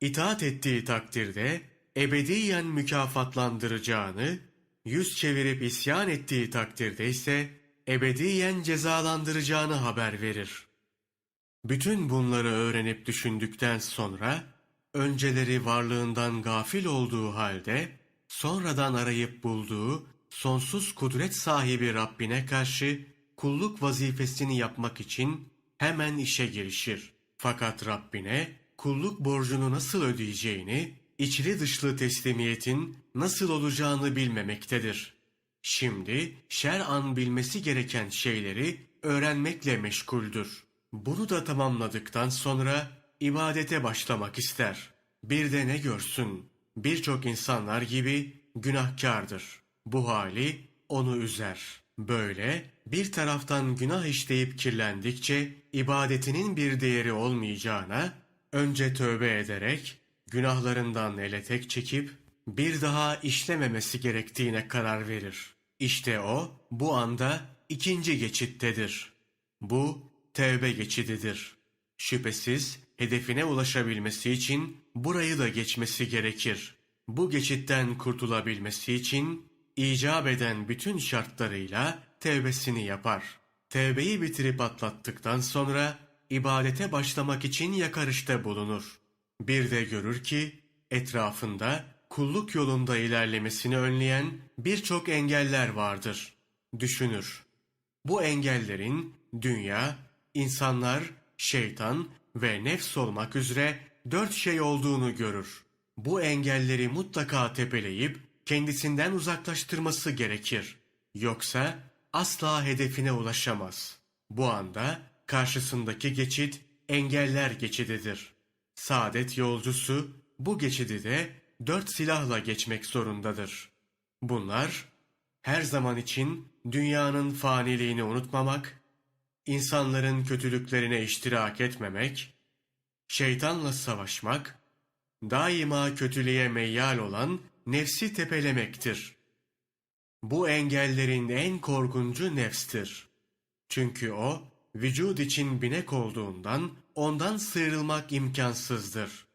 itaat ettiği takdirde ebediyen mükafatlandıracağını, yüz çevirip isyan ettiği takdirde ise ebediyen cezalandıracağını haber verir. Bütün bunları öğrenip düşündükten sonra, önceleri varlığından gafil olduğu halde, sonradan arayıp bulduğu sonsuz kudret sahibi Rabbine karşı kulluk vazifesini yapmak için hemen işe girişir. Fakat Rabbine kulluk borcunu nasıl ödeyeceğini, içli dışlı teslimiyetin nasıl olacağını bilmemektedir. Şimdi şer'an bilmesi gereken şeyleri öğrenmekle meşguldür. Bunu da tamamladıktan sonra ibadete başlamak ister. Bir de ne görsün? Birçok insanlar gibi günahkardır. Bu hali onu üzer. Böyle bir taraftan günah işleyip kirlendikçe ibadetinin bir değeri olmayacağına önce tövbe ederek günahlarından ele tek çekip bir daha işlememesi gerektiğine karar verir. İşte o bu anda ikinci geçittedir. Bu tevbe geçididir. Şüphesiz hedefine ulaşabilmesi için burayı da geçmesi gerekir. Bu geçitten kurtulabilmesi için icap eden bütün şartlarıyla tevbesini yapar. Tevbeyi bitirip atlattıktan sonra ibadete başlamak için yakarışta bulunur. Bir de görür ki etrafında kulluk yolunda ilerlemesini önleyen birçok engeller vardır. Düşünür. Bu engellerin dünya, insanlar, şeytan ve nefs olmak üzere dört şey olduğunu görür. Bu engelleri mutlaka tepeleyip kendisinden uzaklaştırması gerekir. Yoksa asla hedefine ulaşamaz. Bu anda karşısındaki geçit engeller geçididir. Saadet yolcusu bu geçidi de dört silahla geçmek zorundadır. Bunlar her zaman için dünyanın faniliğini unutmamak, insanların kötülüklerine iştirak etmemek, şeytanla savaşmak, daima kötülüğe meyyal olan nefsi tepelemektir. Bu engellerin en korkuncu nefstir. Çünkü o, vücud için binek olduğundan ondan sıyrılmak imkansızdır.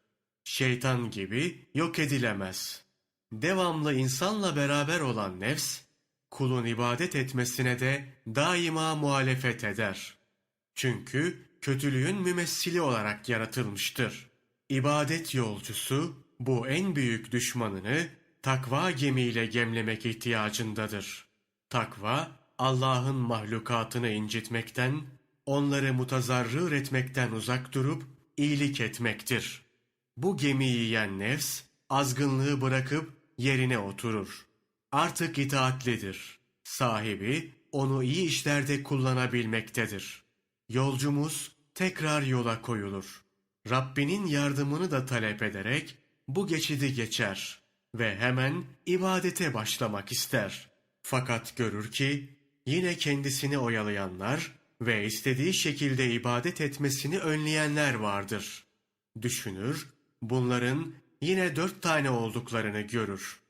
Şeytan gibi yok edilemez. Devamlı insanla beraber olan nefs, kulun ibadet etmesine de daima muhalefet eder. Çünkü kötülüğün mümessili olarak yaratılmıştır. İbadet yolcusu bu en büyük düşmanını takva gemiyle gemlemek ihtiyacındadır. Takva, Allah'ın mahlukatını incitmekten, onları mutazarrır etmekten uzak durup iyilik etmektir. Bu gemiyi yiyen nefs, azgınlığı bırakıp yerine oturur. Artık itaatlidir. Sahibi onu iyi işlerde kullanabilmektedir. Yolcumuz tekrar yola koyulur. Rabbinin yardımını da talep ederek bu geçidi geçer ve hemen ibadete başlamak ister. Fakat görür ki yine kendisini oyalayanlar ve istediği şekilde ibadet etmesini önleyenler vardır. Düşünür, bunların yine dört tane olduklarını görür.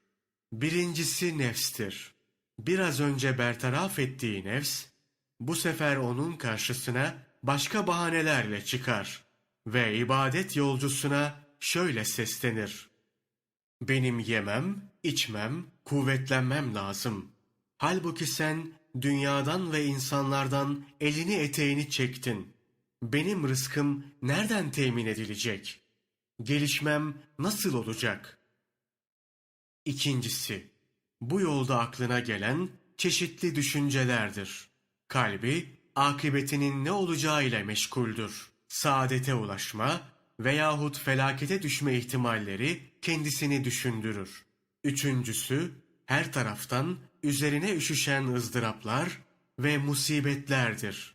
Birincisi nefstir. Biraz önce bertaraf ettiği nefs, bu sefer onun karşısına başka bahanelerle çıkar ve ibadet yolcusuna şöyle seslenir. Benim yemem, içmem, kuvvetlenmem lazım. Halbuki sen dünyadan ve insanlardan elini eteğini çektin. Benim rızkım nereden temin edilecek? Gelişmem nasıl olacak? İkincisi, bu yolda aklına gelen çeşitli düşüncelerdir. Kalbi, akıbetinin ne olacağıyla meşguldür. Saadete ulaşma veyahut felakete düşme ihtimalleri kendisini düşündürür. Üçüncüsü, her taraftan üzerine üşüşen ızdıraplar ve musibetlerdir.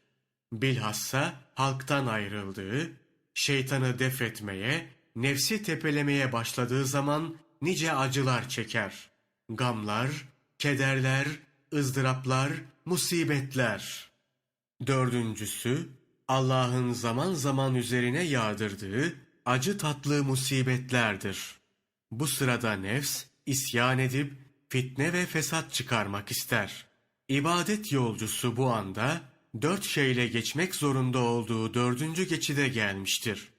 Bilhassa halktan ayrıldığı, şeytanı def etmeye, nefsi tepelemeye başladığı zaman nice acılar çeker. Gamlar, kederler, ızdıraplar, musibetler. Dördüncüsü, Allah'ın zaman zaman üzerine yağdırdığı acı tatlı musibetlerdir. Bu sırada nefs isyan edip fitne ve fesat çıkarmak ister. İbadet yolcusu bu anda dört şeyle geçmek zorunda olduğu dördüncü geçide gelmiştir.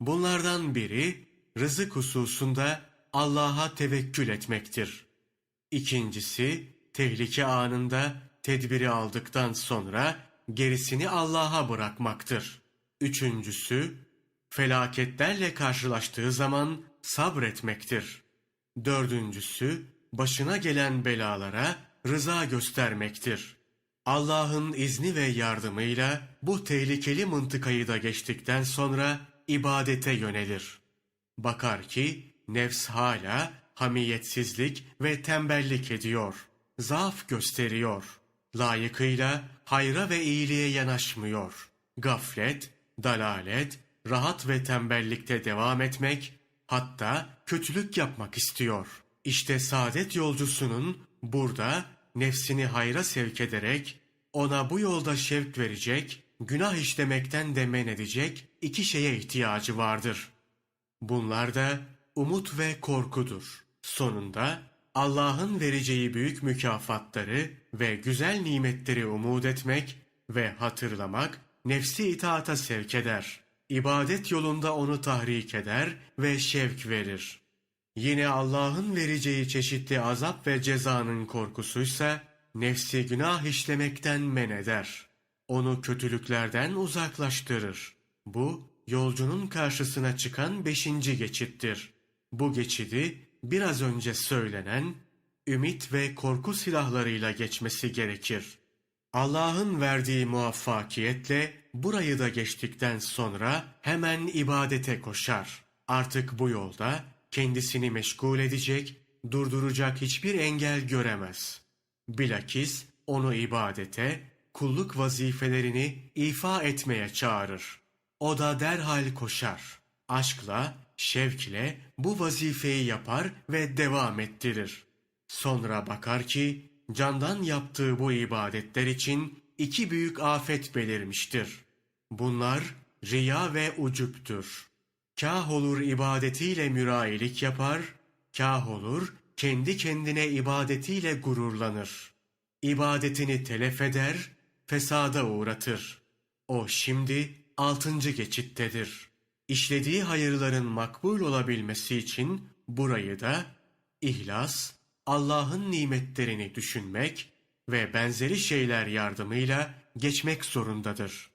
Bunlardan biri rızık hususunda Allah'a tevekkül etmektir. İkincisi, tehlike anında tedbiri aldıktan sonra gerisini Allah'a bırakmaktır. Üçüncüsü, felaketlerle karşılaştığı zaman sabretmektir. Dördüncüsü, başına gelen belalara rıza göstermektir. Allah'ın izni ve yardımıyla bu tehlikeli mıntıkayı da geçtikten sonra ibadete yönelir. Bakar ki nefs hala hamiyetsizlik ve tembellik ediyor. Zaaf gösteriyor. Layıkıyla hayra ve iyiliğe yanaşmıyor. Gaflet, dalalet, rahat ve tembellikte devam etmek, hatta kötülük yapmak istiyor. İşte saadet yolcusunun burada nefsini hayra sevk ederek ona bu yolda şevk verecek, günah işlemekten de men edecek iki şeye ihtiyacı vardır. Bunlar da umut ve korkudur. Sonunda Allah'ın vereceği büyük mükafatları ve güzel nimetleri umut etmek ve hatırlamak nefsi itaata sevk eder. İbadet yolunda onu tahrik eder ve şevk verir. Yine Allah'ın vereceği çeşitli azap ve cezanın korkusuysa nefsi günah işlemekten men eder. Onu kötülüklerden uzaklaştırır. Bu yolcunun karşısına çıkan beşinci geçittir. Bu geçidi biraz önce söylenen ümit ve korku silahlarıyla geçmesi gerekir. Allah'ın verdiği muvaffakiyetle burayı da geçtikten sonra hemen ibadete koşar. Artık bu yolda kendisini meşgul edecek, durduracak hiçbir engel göremez. Bilakis onu ibadete, kulluk vazifelerini ifa etmeye çağırır. O da derhal koşar. Aşkla, şevkle bu vazifeyi yapar ve devam ettirir. Sonra bakar ki candan yaptığı bu ibadetler için iki büyük afet belirmiştir. Bunlar riya ve ucuptur. Kah olur ibadetiyle mürayilik yapar, kah olur kendi kendine ibadetiyle gururlanır. İbadetini telef eder, fesada uğratır. O şimdi altıncı geçittedir. İşlediği hayırların makbul olabilmesi için burayı da ihlas, Allah'ın nimetlerini düşünmek ve benzeri şeyler yardımıyla geçmek zorundadır.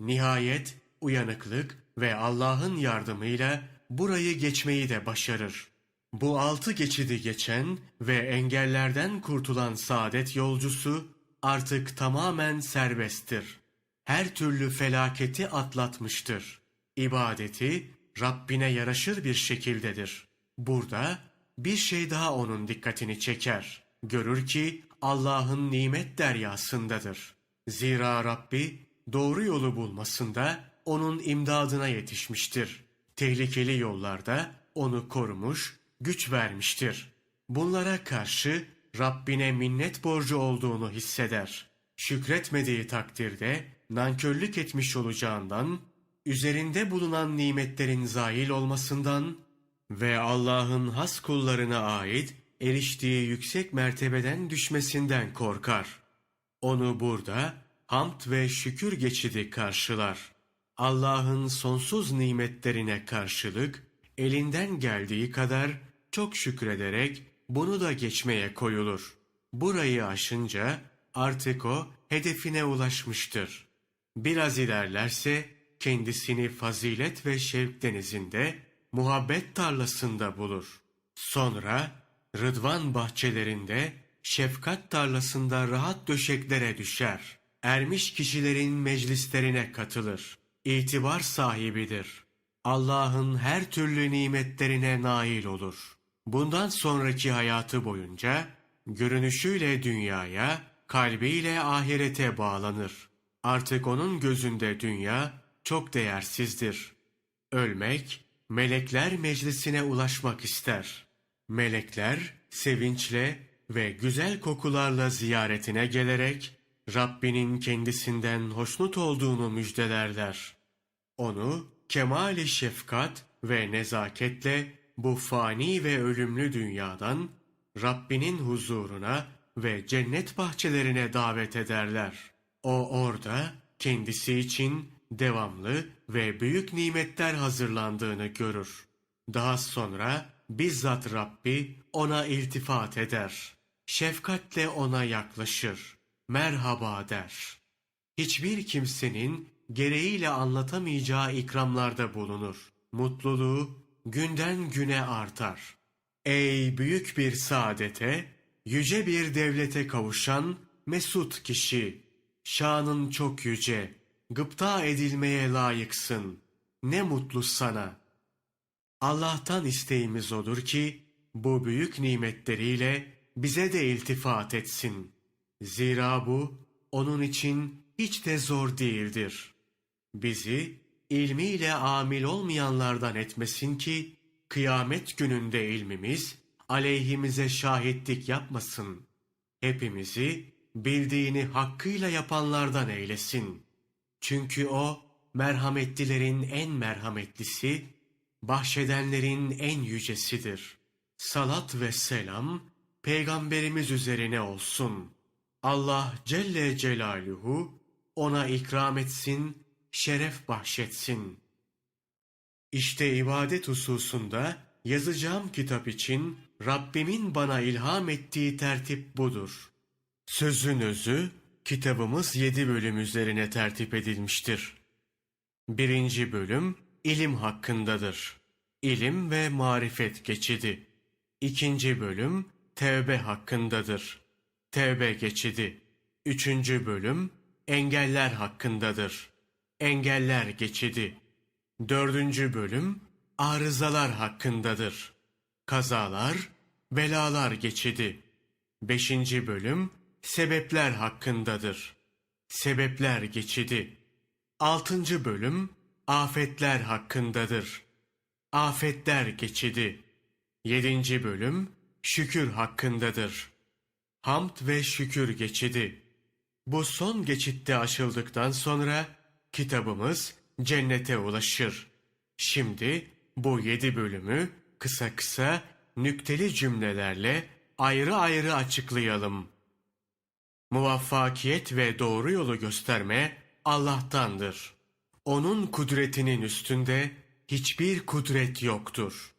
Nihayet uyanıklık ve Allah'ın yardımıyla burayı geçmeyi de başarır. Bu altı geçidi geçen ve engellerden kurtulan saadet yolcusu artık tamamen serbesttir. Her türlü felaketi atlatmıştır. İbadeti Rabbine yaraşır bir şekildedir. Burada bir şey daha onun dikkatini çeker. Görür ki Allah'ın nimet deryasındadır. Zira Rabbi doğru yolu bulmasında onun imdadına yetişmiştir. Tehlikeli yollarda onu korumuş, güç vermiştir. Bunlara karşı Rabbine minnet borcu olduğunu hisseder. Şükretmediği takdirde nankörlük etmiş olacağından, üzerinde bulunan nimetlerin zail olmasından ve Allah'ın has kullarına ait eriştiği yüksek mertebeden düşmesinden korkar. Onu burada hamd ve şükür geçidi karşılar. Allah'ın sonsuz nimetlerine karşılık elinden geldiği kadar çok şükrederek bunu da geçmeye koyulur. Burayı aşınca artık o hedefine ulaşmıştır. Biraz ilerlerse kendisini fazilet ve şevk denizinde, muhabbet tarlasında bulur. Sonra rıdvan bahçelerinde, şefkat tarlasında rahat döşeklere düşer. Ermiş kişilerin meclislerine katılır. İtibar sahibidir. Allah'ın her türlü nimetlerine nail olur. Bundan sonraki hayatı boyunca görünüşüyle dünyaya, kalbiyle ahirete bağlanır. Artık onun gözünde dünya çok değersizdir. Ölmek, melekler meclisine ulaşmak ister. Melekler sevinçle ve güzel kokularla ziyaretine gelerek Rabbinin kendisinden hoşnut olduğunu müjdelerler. Onu kemali şefkat ve nezaketle bu fani ve ölümlü dünyadan Rabbinin huzuruna ve cennet bahçelerine davet ederler. O orada kendisi için devamlı ve büyük nimetler hazırlandığını görür. Daha sonra bizzat Rabbi ona iltifat eder. Şefkatle ona yaklaşır. Merhaba der. Hiçbir kimsenin gereğiyle anlatamayacağı ikramlarda bulunur. Mutluluğu günden güne artar. Ey büyük bir saadete, yüce bir devlete kavuşan mesut kişi, şanın çok yüce, gıpta edilmeye layıksın. Ne mutlu sana. Allah'tan isteğimiz olur ki bu büyük nimetleriyle bize de iltifat etsin. Zira bu onun için hiç de zor değildir. Bizi ilmiyle amil olmayanlardan etmesin ki kıyamet gününde ilmimiz aleyhimize şahitlik yapmasın. Hepimizi bildiğini hakkıyla yapanlardan eylesin. Çünkü o merhametlilerin en merhametlisi, bahşedenlerin en yücesidir. Salat ve selam peygamberimiz üzerine olsun. Allah Celle Celaluhu ona ikram etsin, şeref bahşetsin. İşte ibadet hususunda yazacağım kitap için Rabbimin bana ilham ettiği tertip budur. Sözün özü, kitabımız yedi bölüm üzerine tertip edilmiştir. Birinci bölüm, ilim hakkındadır. İlim ve marifet geçidi. İkinci bölüm, tevbe hakkındadır. Tevbe geçidi. Üçüncü bölüm, engeller hakkındadır. Engeller geçidi. Dördüncü bölüm, arızalar hakkındadır. Kazalar, belalar geçidi. Beşinci bölüm, sebepler hakkındadır. Sebepler geçidi. Altıncı bölüm, afetler hakkındadır. Afetler geçidi. Yedinci bölüm, şükür hakkındadır. Hamd ve şükür geçidi. Bu son geçitte aşıldıktan sonra kitabımız cennete ulaşır. Şimdi bu yedi bölümü kısa kısa nükteli cümlelerle ayrı ayrı açıklayalım. Muvaffakiyet ve doğru yolu gösterme Allah'tandır. Onun kudretinin üstünde hiçbir kudret yoktur.